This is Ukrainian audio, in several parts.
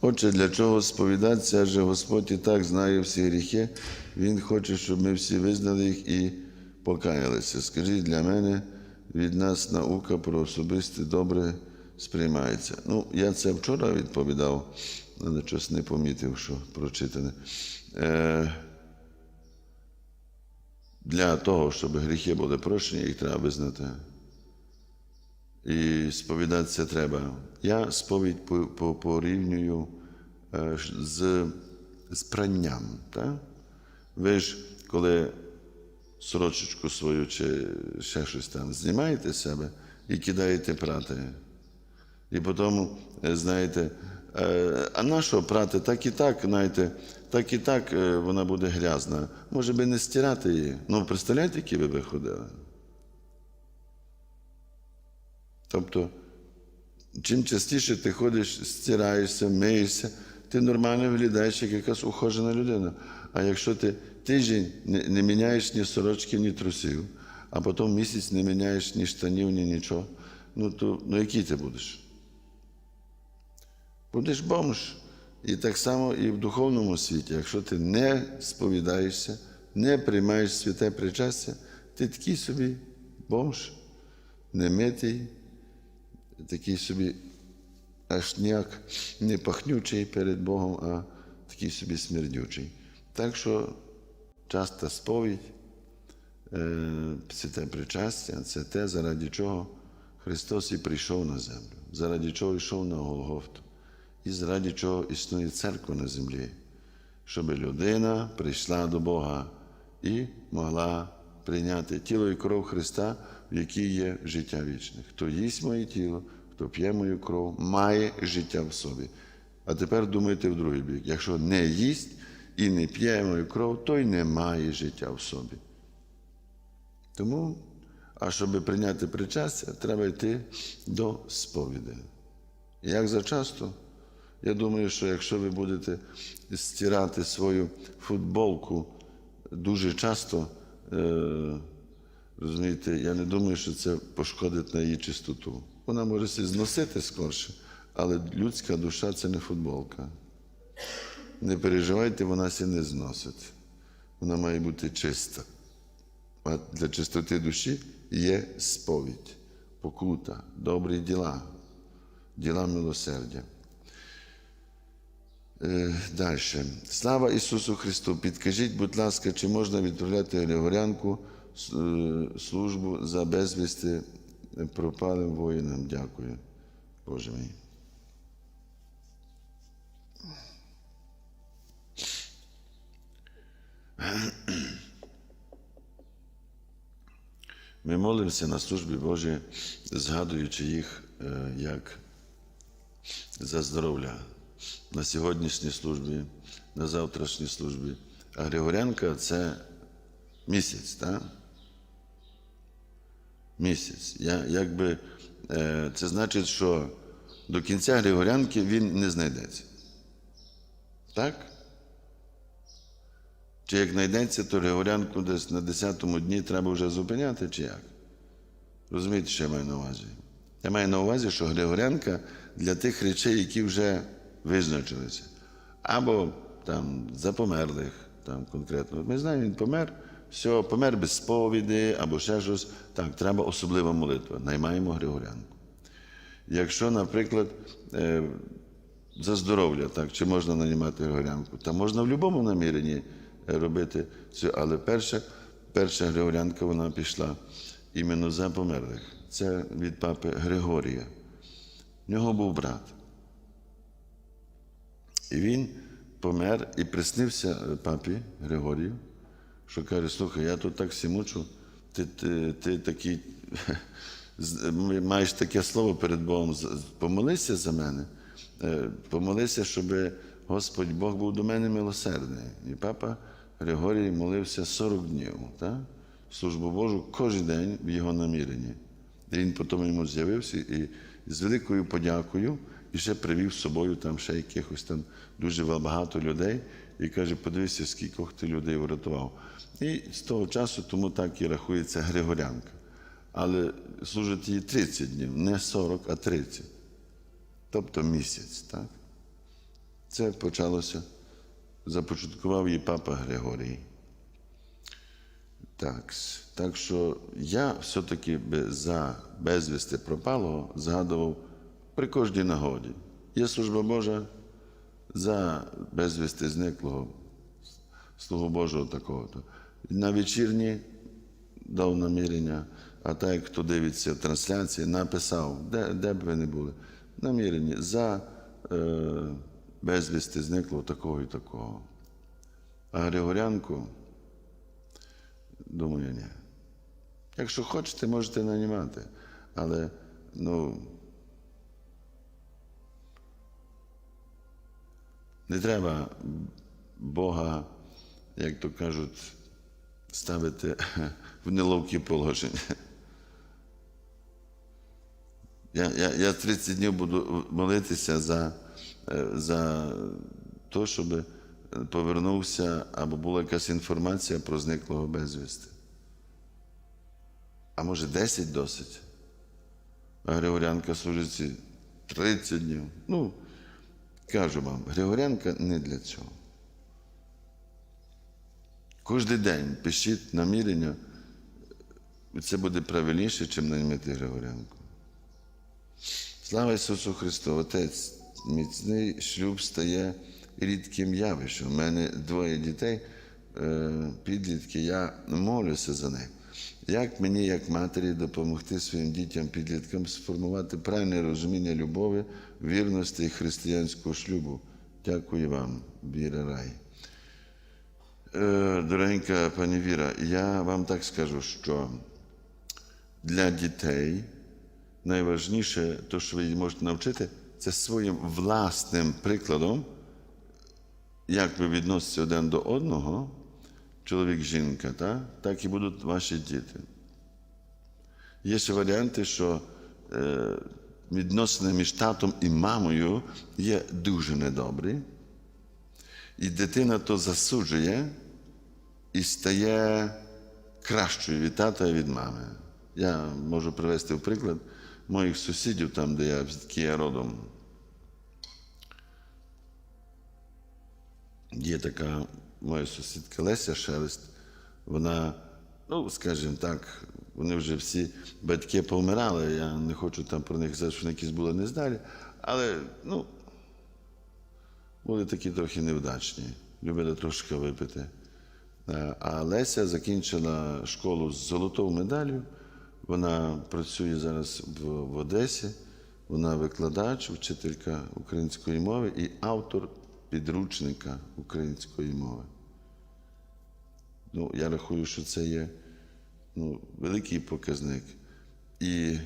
Отже, для чого сповідатися, адже Господь і так знає всі гріхи, Він хоче, щоб ми всі визнали їх і покаялися. Скажіть, для мене від нас наука про особисте добре сприймається. Ну, я це вчора відповідав, але щось не помітив, що прочитане. Е, для того, щоб гріхи були прощені, їх треба визнати. І сповідатися треба. Я сповідь по- по- порівнюю е, з, з пранням. Так? Ви ж, коли сорочечку свою чи ще щось там знімаєте з себе і кидаєте прати. І потім, е, знаєте, е, а на що прати? Так і так, знаєте, так і так вона буде грязна. Може би не стирати її. Ну, представляєте, які ви виходили? Тобто, чим частіше ти ходиш, стираєшся, миєшся, ти нормально виглядаєш як якась ухожена людина. А якщо ти тиждень не, не міняєш ні сорочки, ні трусів, а потім місяць не міняєш ні штанів, ні нічого, ну то ну який ти будеш? Будеш бомж. І так само і в духовному світі, якщо ти не сповідаєшся, не приймаєш святе причастя, ти такий собі бомж, немитий, такий собі аж ніяк не пахнючий перед Богом, а такий собі смердючий. Так що часта сповідь, е, святе причастя це те, заради чого Христос і прийшов на землю, заради чого йшов на Голгофту, і заради чого існує церква на землі, щоб людина прийшла до Бога і могла прийняти тіло і кров Христа, в якій є життя вічне. Хто їсть моє тіло, хто п'є мою кров, має життя в собі. А тепер думайте в другий бік. Якщо не їсть і не п'є мою кров, той не має життя в собі. Тому, а щоб прийняти причастя, треба йти до сповіді. Як зачасто, я думаю, що якщо ви будете стирати свою футболку дуже часто, е, розумієте, я не думаю, що це пошкодить на її чистоту. Вона може зносити скорше, але людська душа це не футболка. Не переживайте, вона се не зносить. Вона має бути чиста. А для чистоти душі є сповідь, покута, добрі діла, діла милосердя. Е, Далі. Слава Ісусу Христу! Підкажіть, будь ласка, чи можна відправляти Григорянку службу за безвісти пропалим воїнам? Дякую, Боже мій. Ми молимося на службі Божій, згадуючи їх е, як за здоров'я на сьогоднішній службі, на завтрашній службі. А Григорянка це місяць, так? Місяць. Я, якби, е, це значить, що до кінця Григорянки він не знайдеться. Так? Чи як знайдеться, то Григорянку десь на 10-му дні треба вже зупиняти, чи як? Розумієте, що я маю на увазі? Я маю на увазі, що Григорянка для тих речей, які вже визначилися. Або там за померлих, там конкретно. Ми знаємо, він помер, все, помер без сповіді, або ще щось. Так, треба особлива молитва. Наймаємо Григорянку. Якщо, наприклад, е, за здоров'я, так, чи можна нанімати Григорянку, та можна в будь-якому наміренні е, робити це, але перша, перша Григорянка вона пішла іменно за померлих. Це від папи Григорія. В нього був брат. І він помер і приснився е, папі Григорію, що каже, слухай, я тут так всі мучу, ти, ти, ти такий, маєш таке слово перед Богом, помолися за мене, е, помолися, щоб Господь Бог був до мене милосердний. І папа Григорій молився 40 днів, так? службу Божу кожен день в його наміренні. І він потім йому з'явився і з великою подякою і ще привів з собою там ще якихось там дуже багато людей і каже, подивися, скільки ти людей врятував. І з того часу тому так і рахується Григорянка. Але служить їй 30 днів, не 40, а 30. Тобто місяць, так? Це почалося, започаткував її папа Григорій. Так, так що я все-таки за безвісти пропалого згадував при кожній нагоді. Є служба Божа за безвісти зниклого Слугу Божого такого-то. На вечірні дав намірення, а так хто дивиться трансляції, написав, де, де б ви не були, намірення за е, безвісти зниклого такого і такого. А Григорянку, думаю, ні. Якщо хочете, можете нанімати. Але ну, не треба Бога, як то кажуть, ставити в неловкі положення. Я, я, я 30 днів буду молитися за, е, за те, щоб повернувся або була якась інформація про зниклого безвісти. А може 10 досить? А Григорянка служить 30 днів. Ну, кажу вам, Григорянка не для цього. Кожен день пишіть намірення, це буде правильніше, ніж наймити Григорянку. Слава Ісусу Христу! Отець, міцний шлюб стає рідким явищем. У мене двоє дітей, е, підлітки, я молюся за них. Як мені, як матері, допомогти своїм дітям, підліткам сформувати правильне розуміння любові, вірності і християнського шлюбу? Дякую вам, Віра Рай. Е, Дорогенька пані Віра, я вам так скажу, що для дітей найважніше, то, що ви їх можете навчити, це своїм власним прикладом, як ви відноситеся один до одного, чоловік, жінка, та? так і будуть ваші діти. Є ще варіанти, що е, відносини між татом і мамою є дуже недобрі. І дитина то засуджує і стає кращою від тата і від мами. Я можу привести в приклад моїх сусідів, там, де я звідки я родом. Є така моя сусідка Леся Шелест. Вона, ну, скажімо так, вони вже всі батьки повмирали. Я не хочу там про них сказати, що вони якісь були нездалі, але ну, були такі трохи невдачні, любили трошки випити. Е, А Леся закінчила школу з золотою медаллю. Вона працює зараз в, в Одесі. Вона викладач, вчителька української мови і автор підручника української мови. Ну, я рахую, що це є ну, великий показник. І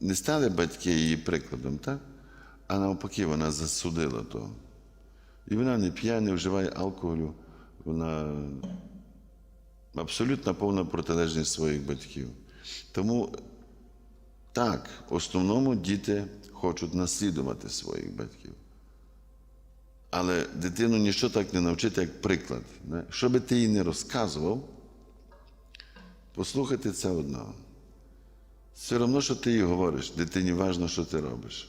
не стали батьки її прикладом, так? а навпаки, вона засудила то. І вона не п'є, не вживає алкоголю, вона абсолютно повна протилежність своїх батьків. Тому так, в основному діти хочуть наслідувати своїх батьків. Але дитину нічого так не навчити, як приклад. Що би ти їй не розказував, послухати це одно. Все одно, що ти їй говориш, дитині важливо, що ти робиш.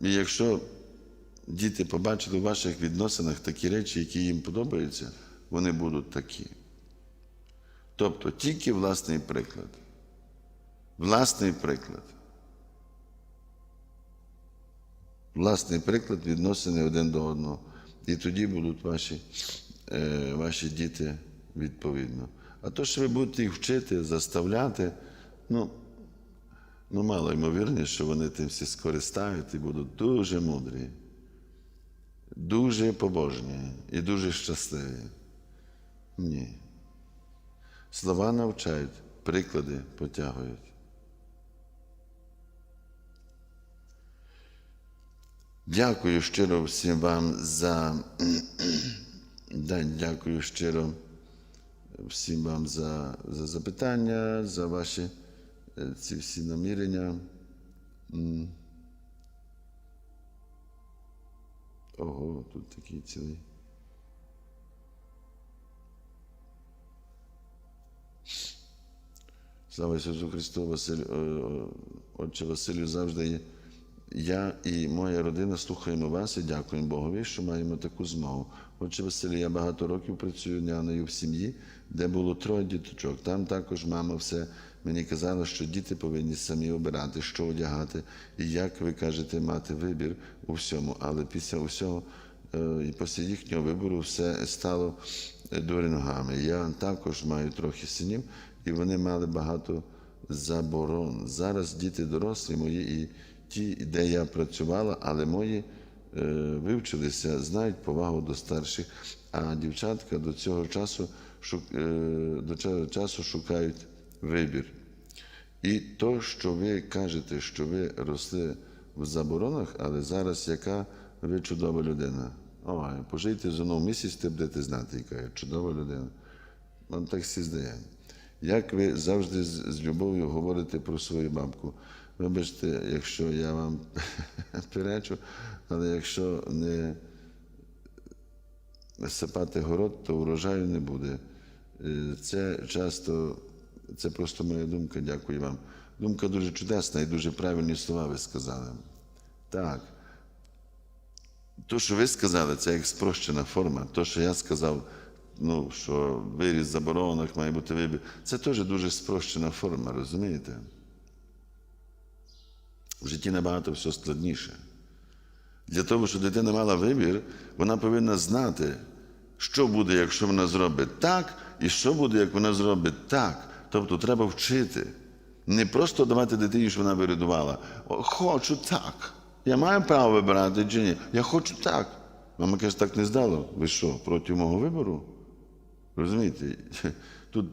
І якщо діти побачили в ваших відносинах такі речі, які їм подобаються, вони будуть такі. Тобто тільки власний приклад. Власний приклад. Власний приклад відносини один до одного. І тоді будуть ваші, е, ваші діти відповідно. А то, що ви будете їх вчити, заставляти, ну, ну мало ймовірніше, що вони тим всі скористають і будуть дуже мудрі, дуже побожні і дуже щасливі. Ні. Слова навчають, приклади потягують. Дякую щиро всім вам за да, дякую щиро всім вам за, за запитання, за ваші е, ці всі намірення. Ого, тут такий цілий. Слава Ісусу Христу, Василю, е, е, Отче Василю завжди є я і моя родина слухаємо вас і дякуємо Богові, що маємо таку змогу. Отже, Василій, я багато років працюю няною в сім'ї, де було троє діточок. Там також мама все мені казала, що діти повинні самі обирати, що одягати, і як ви кажете, мати вибір у всьому. Але після усього е, і після їхнього вибору все стало е, дорі ногами. Я також маю трохи синів, і вони мали багато заборон. Зараз діти дорослі мої і ті, де я працювала, але мої е, вивчилися, знають повагу до старших, а дівчатка до цього часу, шук, е, до цього часу шукають вибір. І то, що ви кажете, що ви росли в заборонах, але зараз яка ви чудова людина. Ой, пожийте зо мною місяць, ти будете знати, яка я чудова людина. Вам так всі здає. Як ви завжди з, любов'ю говорите про свою бабку? Вибачте, якщо я вам перечу, але якщо не сипати город, то урожаю не буде. Е, Це часто, це просто моя думка, дякую вам. Думка дуже чудесна і дуже правильні слова ви сказали. Так. То, що ви сказали, це як спрощена форма. То, що я сказав, ну, що виріс в заборонах, має бути вибір, це теж дуже спрощена форма, розумієте? В житті набагато все складніше. Для того, щоб дитина мала вибір, вона повинна знати, що буде, якщо вона зробить так, і що буде, як вона зробить так. Тобто треба вчити. Не просто давати дитині, щоб вона вирядувала. «О, Хочу так. Я маю право вибирати чи ні? Я хочу так. Мама каже, так не здало. Ви що, проти мого вибору? Розумієте? Тут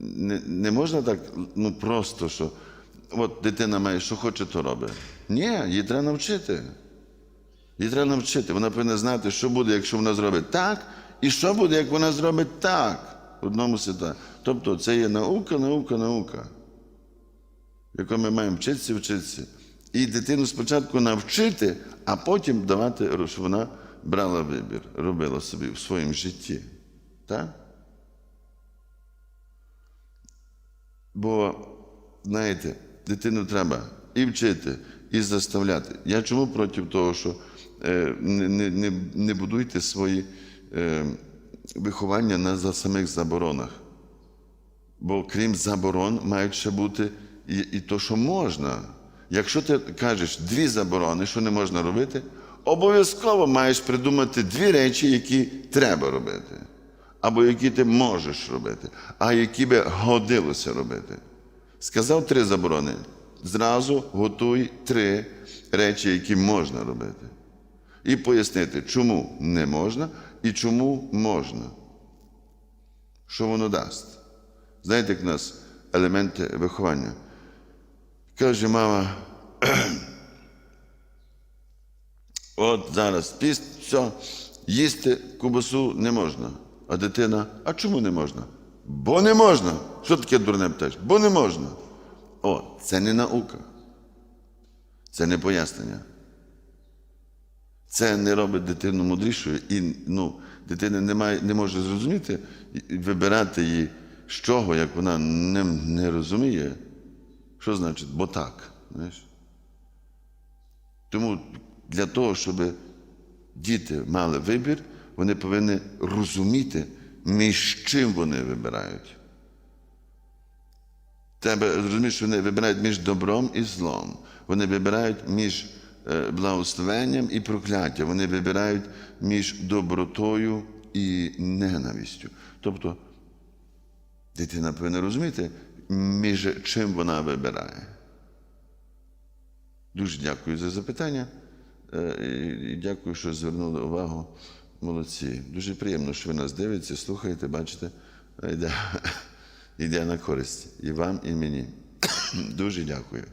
не, не можна так, ну просто, що от дитина має, що хоче, то робить. Ні, її треба навчити. Її треба навчити. Вона повинна знати, що буде, якщо вона зробить так, і що буде, як вона зробить так. В одному світа. Тобто це є наука, наука, наука, яку ми маємо вчитися, вчитися. І дитину спочатку навчити, а потім давати, щоб вона брала вибір, робила собі в своєму житті. Так? Бо, знаєте, дитину треба і вчити, і заставляти. Я чому проти того, що е, не, не, не, не будуйте свої е, виховання на самих заборонах. Бо крім заборон, мають ще бути і, і то, що можна. Якщо ти кажеш дві заборони, що не можна робити, обов'язково маєш придумати дві речі, які треба робити, або які ти можеш робити, а які би годилося робити. Сказав три заборони. Зразу готуй три речі, які можна робити. І пояснити, чому не можна і чому можна. Що воно дасть? Знаєте, як у нас елементи виховання? Каже мама, от зараз піст, все, їсти кубасу не можна. А дитина, а чому не можна? Бо не можна. Що таке дурне питаєш? Бо не можна. О, це не наука. Це не пояснення. Це не робить дитину мудрішою, і ну, дитина не, має, не може зрозуміти вибирати її з чого, як вона не, не розуміє. Що значить, бо так. Знаєш? Тому для того, щоб діти мали вибір, вони повинні розуміти, між чим вони вибирають. Треба розуміти, що вони вибирають між добром і злом. Вони вибирають між е, благословенням і прокляттям. Вони вибирають між добротою і ненавистю. Тобто дитина повинна розуміти, між чим вона вибирає. Дуже дякую за запитання. Е, І дякую, що звернули увагу. Молодці. Дуже приємно, що ви нас дивитеся, слухаєте, бачите, йде, на користь і вам, і мені. Дуже дякую.